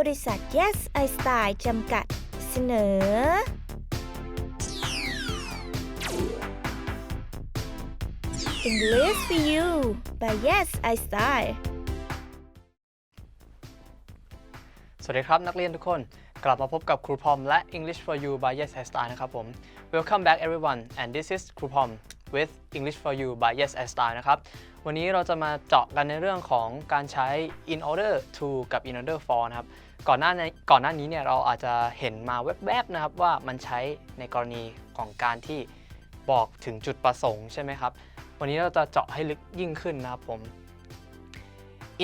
บริษัท Yes I Style จำกัด เสนอ English for you by Yes I Style สวัสดีครับ นักเรียนทุกคน กลับมาพบกับครูพอมและ English for You by Yes I Style นะครับผม Welcome back everyone and this is ครูพอม with English for You by Yes I Style นะครับ วันนี้เราจะมาเจาะกันในเรื่องของการใช้ in order to กับ in order for นะครับ ก่อนหน้านก่อนหน้านี้เนี่ยเราอาจจะเห็นมาแวบๆนะครับว่ามันใช้ในกรณีของการที่บอกถึงจุดประสงค์ใช่ไหมครับ วันนี้เราจะเจาะให้ลึกยิ่งขึ้นนะครับผม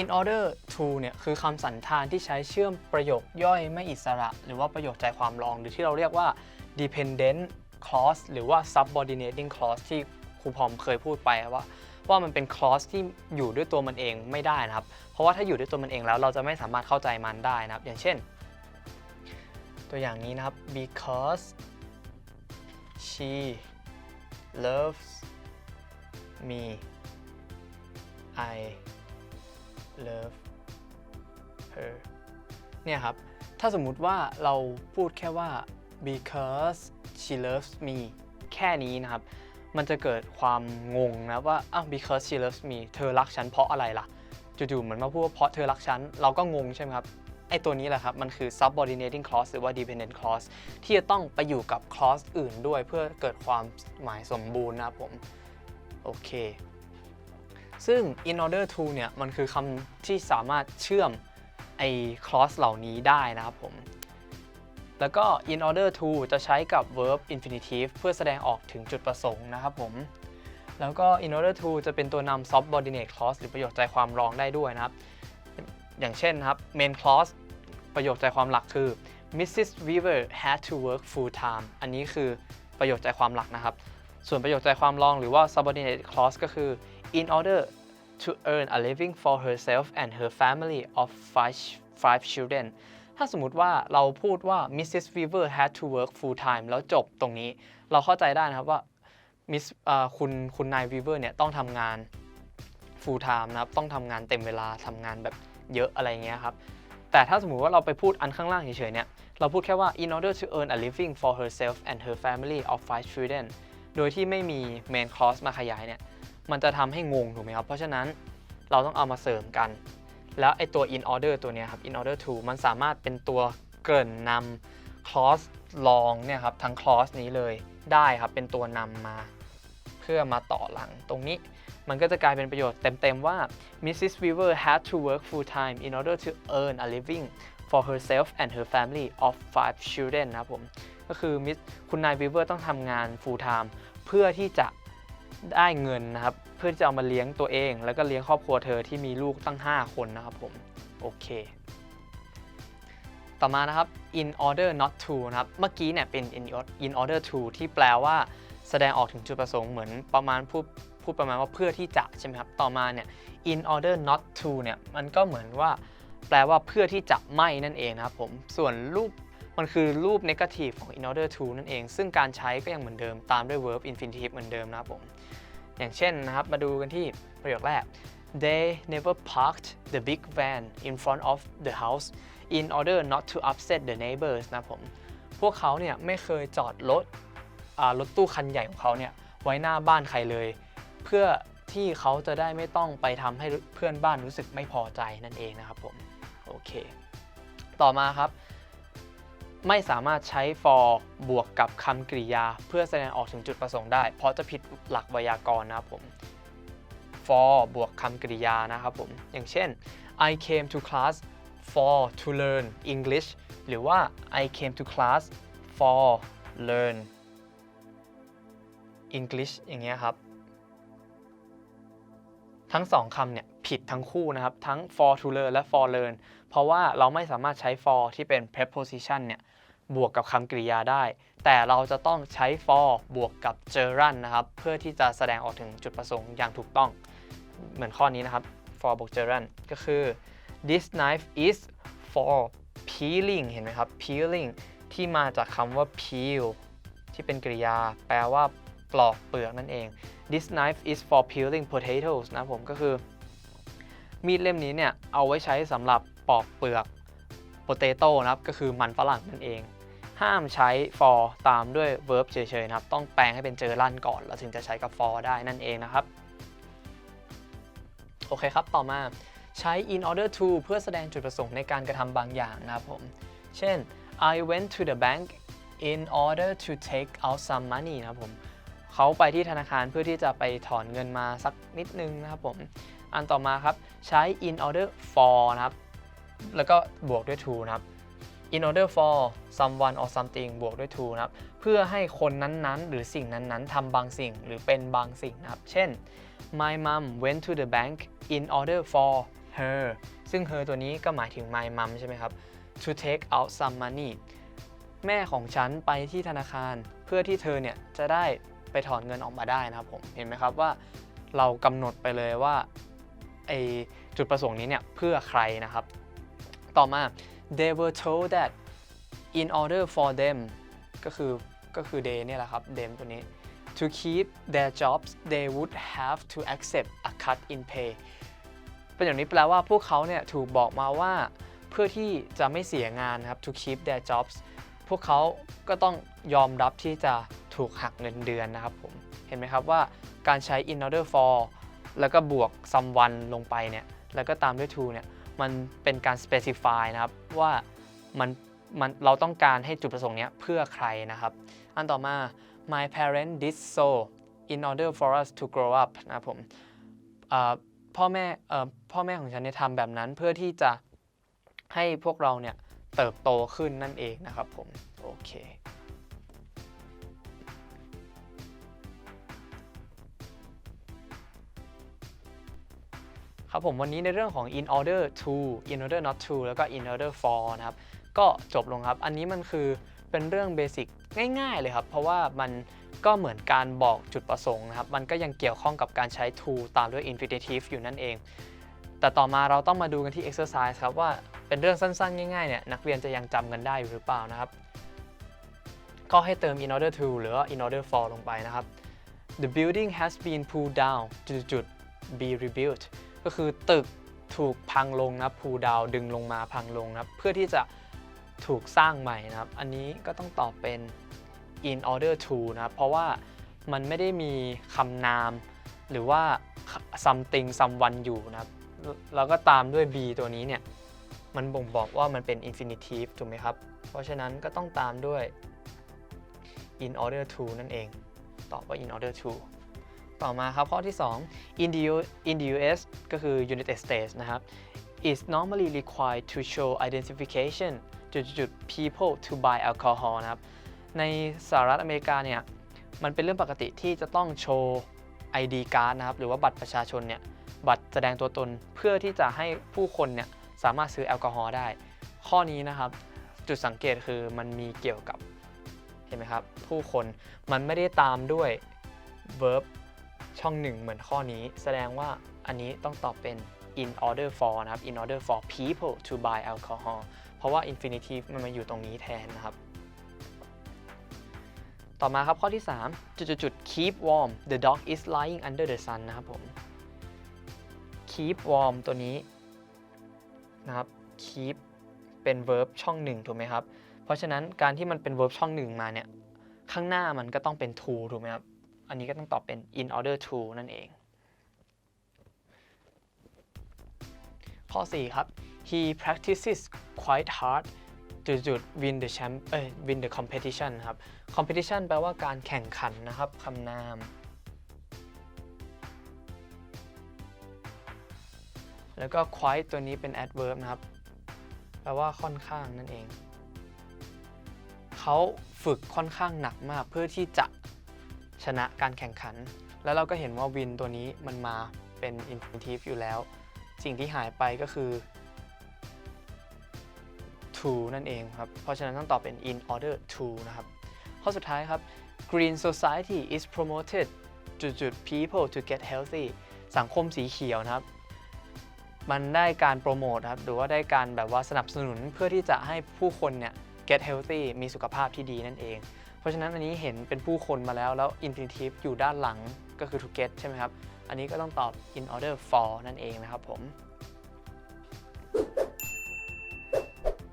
in order to เนี่ยคือคำสันธานที่ใช้เชื่อมประโยคย่อยไม่อิสระ หรือว่าประโยคใจความรอง หรือที่เราเรียกว่า dependent clause หรือว่า subordinating clause ที่ ครูพอมเคยพูดไปว่าว่ามันเป็น clause ที่อยู่ด้วยตัวมันเองไม่ได้นะครับ เพราะว่าถ้าอยู่ด้วยตัวมันเองแล้วเราจะไม่สามารถเข้าใจมันได้นะครับ อย่างเช่น ตัวอย่างนี้นะครับ because she loves me I love her เนี่ยครับ ถ้าสมมุติว่าเราพูดแค่ว่า because she loves me แค่นี้นะครับ มันจะเกิดความงงนะว่าอ้าว because she loves me เธอรักฉันเพราะอะไรล่ะจู่ๆเหมือนมาพูดว่าเพราะเธอรักฉัน เราก็งงใช่ไหมครับไอ้ตัวนี้แหละครับ มันคือ subordinating clause หรือว่า dependent clause ที่จะต้องไปอยู่กับ clause อื่นด้วยเพื่อเกิดความหมายสมบูรณ์นะครับผม โอเค ซึ่ง in order to เนี่ย มันคือคำที่สามารถเชื่อมไอ้ clause เหล่านี้ได้นะครับผม แล้วก็ in order to จะใช้กับ verb infinitive เพื่อแสดงออกถึงจุดประสงค์นะครับผม แล้วก็ in order to จะเป็นตัวนำ subordinate clause หรือประโยคใจความรองได้ด้วยนะครับ อย่างเช่นครับ main clause ประโยคใจความหลักคือ Mrs. Weaver had to work full time อันนี้คือประโยคใจความหลักนะครับ ส่วนประโยคใจความรองหรือว่า subordinate clause ก็คือ in order to earn a living for herself and her family of five, five children ถ้าสมมติว่าเราพูดว่า Mrs. Weaver had to work full time แล้วจบตรงนี้ เราเข้าใจได้นะครับว่า Miss คุณคุณนาย Weaver เนี่ยต้องทำงาน full time นะครับต้องทำงานเต็มเวลาทำงานแบบเยอะอะไรเงี้ยครับแต่ถ้าสมมติว่าเราไปพูดอันข้างล่างเฉยๆเนี่ยเราพูดแค่ว่า in order to earn a living for herself and her family of five children โดยที่ไม่มี main clause มาขยายเนี่ยมันจะทำให้งงถูกไหมครับ เพราะฉะนั้นเราต้องเอามาเสริมกัน แล้วไอตัว in order ตัวนี้ครับ in order to มันสามารถเป็นตัวเกริ่นนำ clause รองเนี่ยครับทั้ง clause นี้เลยได้ครับเป็นตัวนำมาเพื่อมาต่อหลังตรงนี้มันก็จะกลายเป็นประโยชน์เต็ม ๆ ว่า Mrs. Weaver had to work full time in order to earn a living for herself and her family of five children นะครับผม ก็คือคุณนาย Weaver ต้องทำงาน full time เพื่อที่จะ ได้เงินนะครับ เพื่อที่จะเอามาเลี้ยงตัวเอง แล้วก็เลี้ยงครอบครัวเธอที่มีลูกตั้ง 5 คนนะครับผม โอเค ต่อมานะครับ in order not to นะครับ เมื่อกี้เนี่ยเป็น in or- in order to ที่แปลว่าแสดงออกถึงจุดประสงค์เหมือนประมาณพูดพูดประมาณว่าเพื่อที่จะใช่ไหมครับ ต่อมาเนี่ย in order not to เนี่ยมันก็เหมือนว่าแปลว่าเพื่อที่จะไม่นั่นเองนะครับผม ส่วนรูป มันคือรูป negative ของ in order to นั่นเอง ซึ่งการใช้ก็ยังเหมือนเดิมตามด้วย verb infinitive เหมือนเดิมนะครับผม อย่างเช่นนะครับ มาดูกันที่ประโยคแรก they never parked the big van in front of the house in order not to upset the neighbors นะผม พวกเขาเนี่ยไม่เคยจอดรถรถตู้คันใหญ่ของเขาเนี่ยไว้หน้าบ้านใครเลย เพื่อที่เขาจะได้ไม่ต้องไปทำให้เพื่อนบ้านรู้สึกไม่พอใจนั่นเองนะครับผม โอเค ต่อมาครับ ไม่สามารถใช้ for บวกกับคำกริยา เพื่อแสดงออกถึงจุดประสงค์ได้ เพราะจะผิดหลักไวยากรณ์นะครับผม for บวกคำกริยานะครับผม อย่างเช่น I came to class for to learn English หรือว่า I came to class for learn English อย่างเงี้ยครับ ทั้งสองคำเนี่ยผิดทั้งคู่นะครับ ทั้ง for to learn และ for learn เพราะว่าเราไม่สามารถใช้ for ที่เป็น preposition เนี่ย บวกกับคำกริยาได้ แต่เราจะต้องใช้ for บวกกับ gerund นะครับ เพื่อที่จะแสดงออกถึงจุดประสงค์อย่างถูกต้อง เหมือนข้อนี้นะครับ for บวก gerund ก็คือ this knife is for peeling เห็นไหมครับ peeling ที่มาจากคำว่า peel ที่เป็นกริยา แปลว่าปลอกเปลือกนั่นเอง this knife is for peeling potatoes นะผมก็คือ มีดเล่มนี้เนี่ย เอาไว้ใช้สำหรับปอกเปลือกโป potato นะครับ ก็คือมันฝรั่งนั่นเอง ห้ามใช้ for ตามด้วย verb เฉยๆนะครับ ต้องแปลงให้เป็นเจอลั่นก่อน แล้วถึงจะใช้กับ for ได้นั่นเองนะครับ โอเคครับ ต่อมาใช้ in order to เพื่อแสดงจุดประสงค์ในการกระทำบางอย่างนะครับผม เช่น I went to the bank in order to take out some money นะครับผมเขาไปที่ธนาคารเพื่อที่จะไปถอนเงินมาสักนิดนึงนะครับผม อันต่อมาครับ ใช้ in order for นะครับ แล้วก็บวกด้วย to นะครับ in order for someone or something บวกด้วย to นะครับ เพื่อให้คนนั้นๆ หรือสิ่งนั้นๆทำบางสิ่งหรือเป็นบางสิ่งนะครับ เช่น my mom went to the bank in order for her ซึ่ง her ตัวนี้ก็หมายถึง my mom ใช่ไหมครับ to take out some money แม่ของฉันไปที่ธนาคาร เพื่อที่เธอเนี่ยจะได้ไปถอนเงินออกมาได้นะครับผมเห็นไหมครับว่าเรากำหนดไปเลยว่าไอจุดประสงค์นี้เนี่ยเพื่อใครนะครับ ต่อมา they were told that in order for them ก็คือก็คือ they เนี่ยแหละครับ them ตัวนี้ to keep their jobs they would have to accept a cut in pay เป็นอย่างนี้แปลว่าพวกเขาเนี่ยถูกบอกมาว่า เพื่อที่จะไม่เสียงานนะครับ to keep their jobs พวกเขาก็ต้องยอมรับที่จะถูกหักเงินเดือนนะครับผม เห็นไหมครับว่าการใช้ in order for แล้วก็บวก someone ลงไปเนี่ย แล้วก็ตามด้วย to เนี่ย มันเป็นการ specify นะครับว่ามันมันเราต้องการให้จุดประสงค์เนี้ยเพื่อใครนะครับ อันต่อมา my parents did so in order for us to grow up นะครับผมพ่อแม่พ่อแม่ของฉันเนี่ยทำแบบนั้นเพื่อที่จะให้พวกเราเนี่ยเติบโตขึ้นนั่นเองนะครับผม โอเค ครับผมวันนี้ในเรื่องของ in order to in order not to แล้วก็ in order for นะครับ ก็จบลงครับ อันนี้มันคือเป็นเรื่องเบสิกง่ายๆเลยครับ เพราะว่ามันก็เหมือนการบอกจุดประสงค์นะครับ มันก็ยังเกี่ยวข้องกับการใช้ to ตามด้วย infinitive อยู่นั่นเอง แต่ต่อมาเราต้องมาดูกันที่ exercise ครับว่าเป็นเรื่องสั้นๆ ง่ายๆเนี่ยนักเรียนจะยังจำกันได้อยู่หรือเปล่านะครับ ก็ให้เติม in order to หรือว่า in order for ลงไปนะครับ the building has been pulled down จุดๆ be rebuilt ก็คือตึกถูกพังลงนะครับ pull down ดึงลงมาพังลงนะเพื่อที่จะถูกสร้างใหม่นะครับ อันนี้ก็ต้องตอบเป็น in order to นะครับเพราะว่ามันไม่ได้มีคำนาม หรือว่า something someone อยู่นะครับแล้วก็ตามด้วย be ตัวนี้เนี่ย มันบ่งบอกว่ามันเป็น infinitive ถูกไหมครับ เพราะฉะนั้นก็ต้องตามด้วย in order to นั่นเอง ตอบว่า in order to ต่อมาครับข้อที่ 2 in the, U- in the US ก็คือ United States นะครับ is normally required to show identification จุดๆ people to buy alcohol นะครับ ในสหรัฐอเมริกาเนี่ย มันเป็นเรื่องปกติที่จะต้องโชว์ ID card นะครับ หรือว่าบัตรประชาชนเนี่ย บัตรแสดงตัวตนเพื่อที่จะให้ผู้คนเนี่ย สามารถซื้อแอลกอฮอล์ได้ ข้อนี้นะครับ จุดสังเกตคือมันมีเกี่ยวกับ เห็นไหมครับ ผู้คน มันไม่ได้ตามด้วย verb ช่องหนึ่งเหมือนข้อนี้ แสดงว่าอันนี้ต้องตอบเป็น in order for นะครับ in order for people to buy alcohol เพราะว่า infinitive มันมาอยู่ตรงนี้แทนนะครับ ต่อมาครับข้อที่ 3 จุดๆๆ keep warm the dog is lying under the sun นะครับผม keep warm ตัวนี้นะครับ keep เป็น verb ช่องหนึ่งถูกไหมครับ เพราะฉะนั้นการที่มันเป็น verb ช่องหนึ่งมาเนี่ย ข้างหน้ามันก็ต้องเป็น to ถูกไหมครับ อันนี้ก็ต้องตอบเป็น in order to นั่นเอง ข้อ 4 ครับ he practices quite hard จุดๆ win the champ เอ้ย win the competition ครับ competition แปลว่าการแข่งขันนะครับคำนาม แล้วก็ quite ตัวนี้เป็น adverb นะครับ แปลว่าค่อนข้างนั่นเอง เขาฝึกค่อนข้างหนักมากเพื่อที่จะ ชนะการแข่งขัน แล้วเราก็เห็นว่า win ตัวนี้มันมาเป็น infinitive อยู่แล้ว สิ่งที่หายไปก็คือ to นั่นเองครับ เพราะฉะนั้นต้องตอบเป็น in order to นะครับ ข้อสุดท้ายครับ green society is promoted จุดๆ people to get healthy สังคมสีเขียวนะครับ มันได้การโปรโมทครับ หรือว่าได้การแบบว่าสนับสนุนเพื่อที่จะให้ผู้คนเนี่ย get healthy มีสุขภาพที่ดีนั่นเอง เพราะฉะนั้นอันนี้เห็นเป็นผู้คนมาแล้วแล้ว infinitive อยู่ด้านหลังก็คือ to get ใช่ไหมครับ อันนี้ก็ต้องตอบ in order for นั่นเองนะครับผม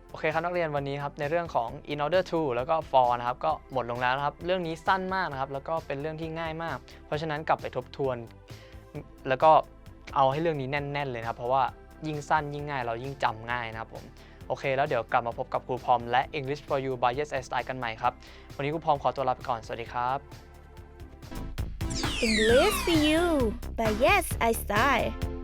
โอเคครับนักเรียนวันนี้ครับในเรื่องของ in order to แล้วก็ for นะครับก็หมดลงแล้วนะครับ เรื่องนี้สั้นมากนะครับ แล้วก็เป็นเรื่องที่ง่ายมาก เพราะฉะนั้นกลับไปทบทวน แล้วก็เอาให้เรื่องนี้แน่น ๆ เลยนะครับ เพราะว่ายิ่งสั้นยิ่งง่ายเรายิ่งจำง่ายนะครับผม โอเค แล้วเดี๋ยวกลับมาพบกับครูพรอมและ English for you by Yes I Style กันใหม่ครับ วันนี้ครูพรอมขอตัวลาไปก่อน สวัสดีครับ English for you by Yes I Style